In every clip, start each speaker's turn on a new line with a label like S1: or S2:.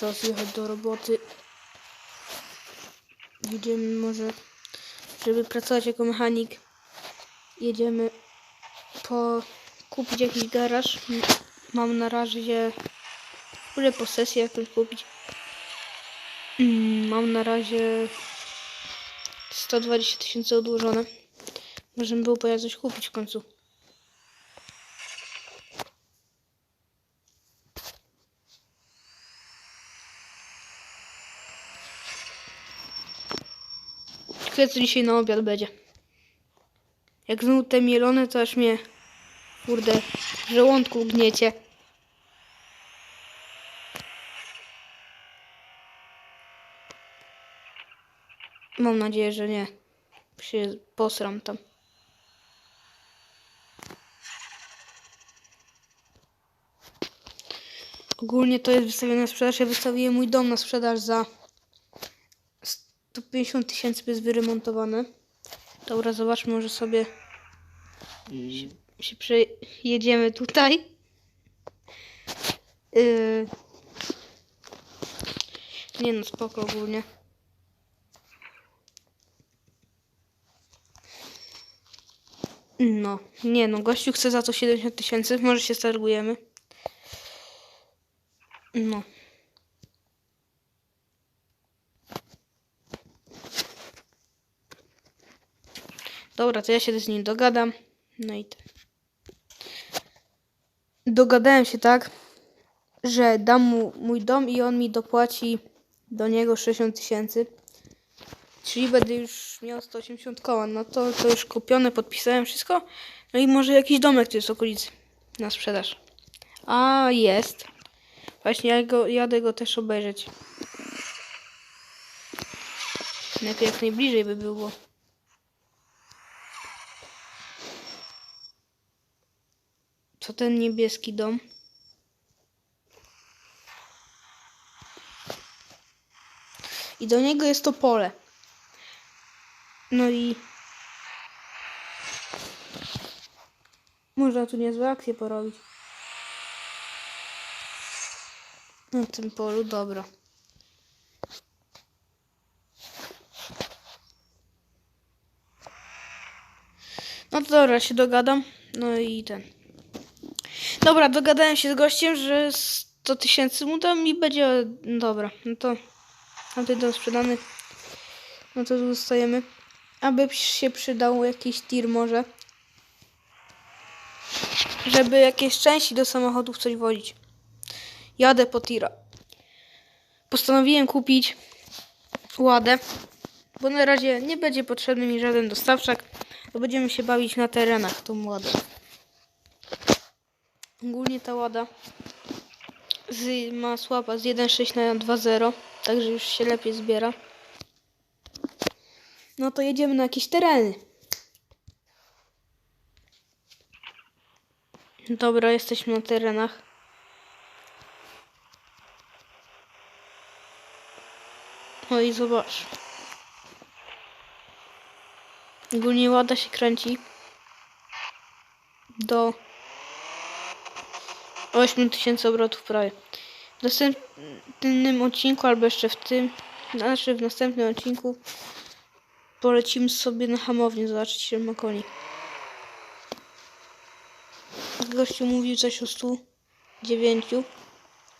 S1: Czas jechać do roboty. Jedziemy może, żeby pracować jako mechanik. Jedziemy po kupić jakiś garaż. Mam na razie może posesję jakąś kupić. Mm, Mam na razie 120 tysięcy odłożone. Może bym było coś kupić w końcu. Co dzisiaj na obiad będzie. Jak znowu te mielone, to aż mnie kurde w żołądku gniecie. Mam nadzieję, że nie. Się posram tam. Ogólnie to jest wystawione na sprzedaż. Ja wystawiłem mój dom na sprzedaż za 150 tysięcy bez wyremontowane. Dobra, zobaczmy, może sobie się, się przejedziemy tutaj. Yy... Nie no, spoko ogólnie. No, nie no, gościu chce za to 70 tysięcy, może się stargujemy. No. Dobra, to ja się z nim dogadam. No i tak. Dogadałem się tak, że dam mu mój dom i on mi dopłaci do niego 60 tysięcy. Czyli będę już miał 180 koła. No to, to już kupione, podpisałem wszystko. No i może jakiś domek tu jest w okolicy na sprzedaż. A jest. Właśnie ja go, jadę go też obejrzeć. Lepiej jak najbliżej by było. Co ten niebieski dom? I do niego jest to pole. No i można tu niezłe akcje porobić. Na tym polu, dobra. No to dobra, się dogadam. No i ten. Dobra, dogadałem się z gościem, że 100 tysięcy mu dam i będzie... Dobra, no to... Tamten dom sprzedany. No to zostajemy. Aby się przydał jakiś tir może. Żeby jakieś części do samochodów coś wozić. Jadę po tira. Postanowiłem kupić ładę. Bo na razie nie będzie potrzebny mi żaden dostawczak. Bo będziemy się bawić na terenach tą ładą. Ogólnie ta łada z, ma słaba z 1.6 na 2.0. Także już się lepiej zbiera. No to jedziemy na jakieś tereny. Dobra, jesteśmy na terenach. No i zobacz. Ogólnie łada się kręci do 8000 obrotów prawie. W następnym odcinku, albo jeszcze w tym, znaczy w następnym odcinku polecimy sobie na hamownię zobaczyć ile ma koni. Gościu mówił coś o 109,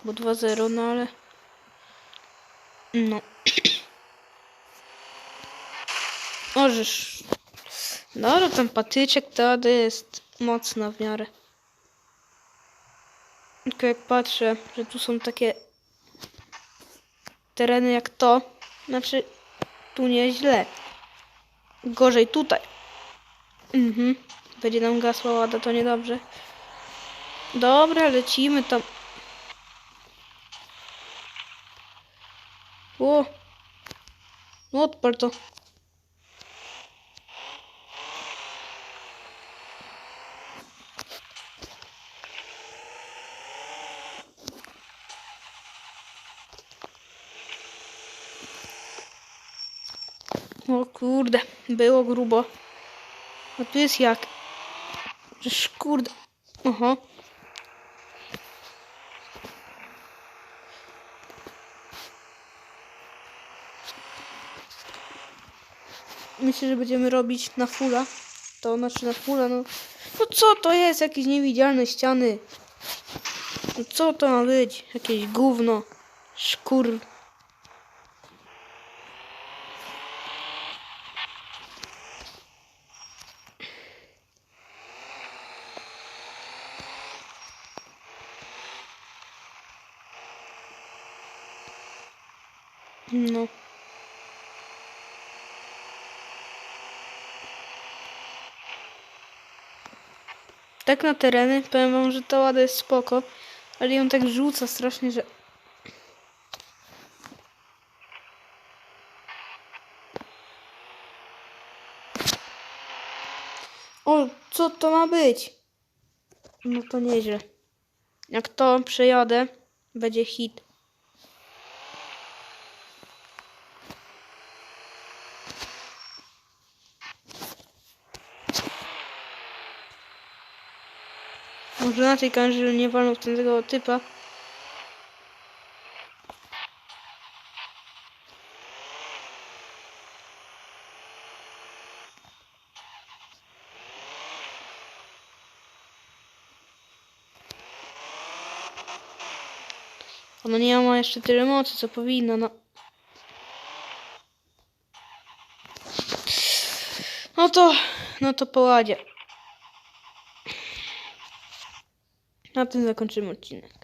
S1: bo 2-0, no ale no. Możesz. No, ten patyczek to jest mocna w miarę. Tylko jak patrzę, że tu są takie tereny jak to, znaczy tu nie źle. Gorzej tutaj. Mhm. Będzie nam gasła łada, to niedobrze. Dobra, lecimy tam. O! No odpal. O kurde, było grubo. A tu jest jak? Przecież kurde. Aha. Myślę, że będziemy robić na fula. To znaczy na fula, no. No co to jest? Jakieś niewidzialne ściany. No co to ma być? Jakieś gówno. Szkur. No. Tak na tereny, powiem wam, że ta łada jest spoko, ale ją tak rzuca strasznie, że... O, co to ma być? No to nieźle. Jak to przejadę, będzie hit. Może na tej kamerze nie walnął w tego typa. Ona nie ma jeszcze tyle mocy, co powinna, no. No to, no to poładzie. Na tym zakończymy odcinek.